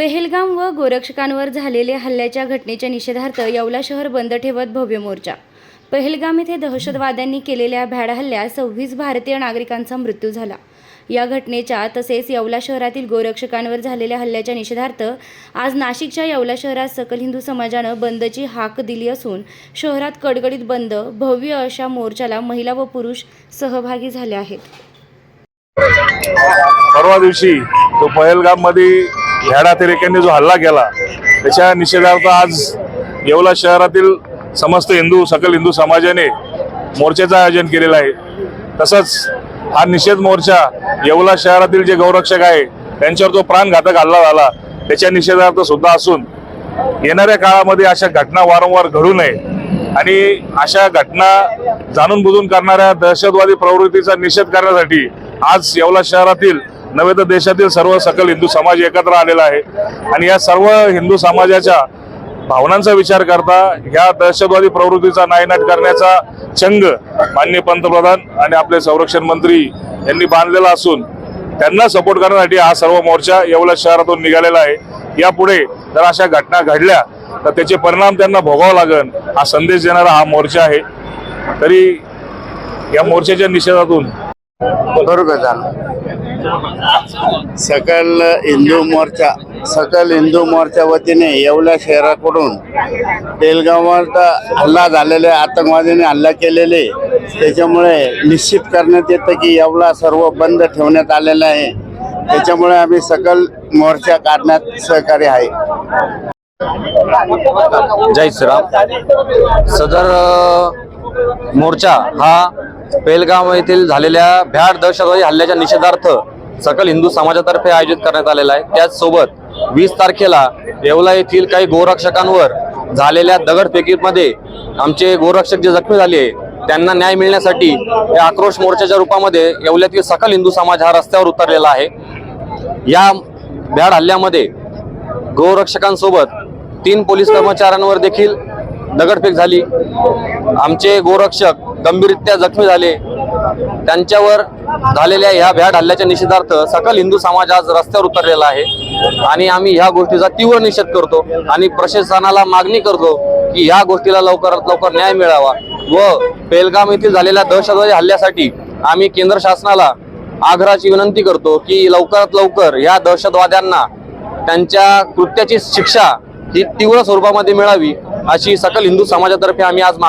पेहेलगाम व गोरक्षकांवर झालेल्या हल्ल्याच्या घटनेच्या निषेधार्थ येवला शहर बंद ठेवत भव्य मोर्चा. पहलगाम येथे दहशतवाद्यांनी केलेल्या भ्याड हल्ल्यात सव्वीस भारतीय नागरिकांचा मृत्यू झाला. या घटनेच्या तसेच येवला शहरातील गोरक्षकांवर झालेल्या हल्ल्याच्या निषेधार्थ आज नाशिकच्या येवला शहरात सकल हिंदू समाजानं बंदची हाक दिली असून शहरात कडकडीत बंद भव्य अशा मोर्चाला महिला व पुरुष सहभागी झाले आहेत. परवा दिवशी तो पहलगाममध्ये ह्याडा अतिरेक्यांनी जो हल्ला केला त्याच्या निषेधार्थ आज येवला शहरातील समस्त हिंदू सकल हिंदू समाजाने मोर्चाचं आयोजन केलेलं आहे. तसंच हा निषेध मोर्चा येवला शहरातील जे गौरक्षक आहे त्यांच्यावर जो प्राणघातक हल्ला झाला त्याच्या निषेधार्थ सुद्धा असून येणाऱ्या काळामध्ये अशा घटना वारंवार घडू नये आणि अशा घटना जाणून बुजून करणाऱ्या दहशतवादी प्रवृत्तीचा निषेध करण्यासाठी आज येवला शहरातील नव्हे तर देशातील सर्व सकल हिंदू समाज एकत्र आलेला आहे. आणि या सर्व हिंदू समाजाच्या भावनांचा विचार करता ह्या दहशतवादी प्रवृत्तीचा नायनाट करण्याचा चंग माननीय पंतप्रधान आणि आपले संरक्षण मंत्री यांनी बांधलेला असून त्यांना सपोर्ट करण्यासाठी हा सर्व मोर्चा येवला शहरातून निघालेला आहे. यापुढे जर अशा घटना घडल्या तर त्याचे परिणाम त्यांना भोगावं लागन हा संदेश देणारा हा मोर्चा आहे. तरी या मोर्चाच्या निषेधातून बरोबर झालं. सकल हिंदू मोर्चा सकल हिंदू मोर्चा वतीने येवला शहराकडून बेलगावात हल्ला झालेले आतंकवादीने हल्ला केलेले त्याच्यामुळे निश्चित करण्यात येतं की येवला सर्व बंद ठेवण्यात आलेलं आहे. त्याच्यामुळे आम्ही सकल मोर्चा काढण्यात सहकार्य आहे. जय श्रीराम. सदर मोर्चा हा पेलगाव येथील झालेल्या भ्याड दहशतवादी हल्ल्याच्या निषेधार्थ सकल हिंदू समाजातर्फे आयोजित करण्यात आलेला आहे. त्याचसोबत वीस तारखेला येवला येथील काही गोरक्षकांवर झालेल्या दगडफेकीमध्ये आमचे गोरक्षक जे जखमी झाले त्यांना न्याय मिळण्यासाठी या आक्रोश मोर्चाच्या रूपामध्ये येवल्यातील सकल हिंदू समाज हा रस्त्यावर उतरलेला आहे. या भ्याड हल्ल्यामध्ये गोरक्षकांसोबत तीन पोलीस कर्मचाऱ्यांवर देखील दगडफेक झाली. आमचे गोरक्षक गंभीररित्या जखमी झाले. त्यांच्यावर झालेल्या ह्या भ्याड हल्ल्याच्या निषेधार्थ सकल हिंदू समाज आज रस्त्यावर उतरलेला आहे. आणि आम्ही ह्या गोष्टीचा तीव्र निषेध करतो आणि प्रशासनाला मागणी करतो की ह्या गोष्टीला लवकरात लवकर न्याय मिळावा व पेलगाम येथील झालेल्या दहशतवादी हल्ल्यासाठी आम्ही केंद्र शासनाला आग्रहाची विनंती करतो की लवकरात लवकर या दहशतवाद्यांना त्यांच्या कृत्याची शिक्षा ही तीव्र स्वरूपामध्ये मिळावी अशी सकल हिंदू समाजातर्फे आम्ही आज मागणी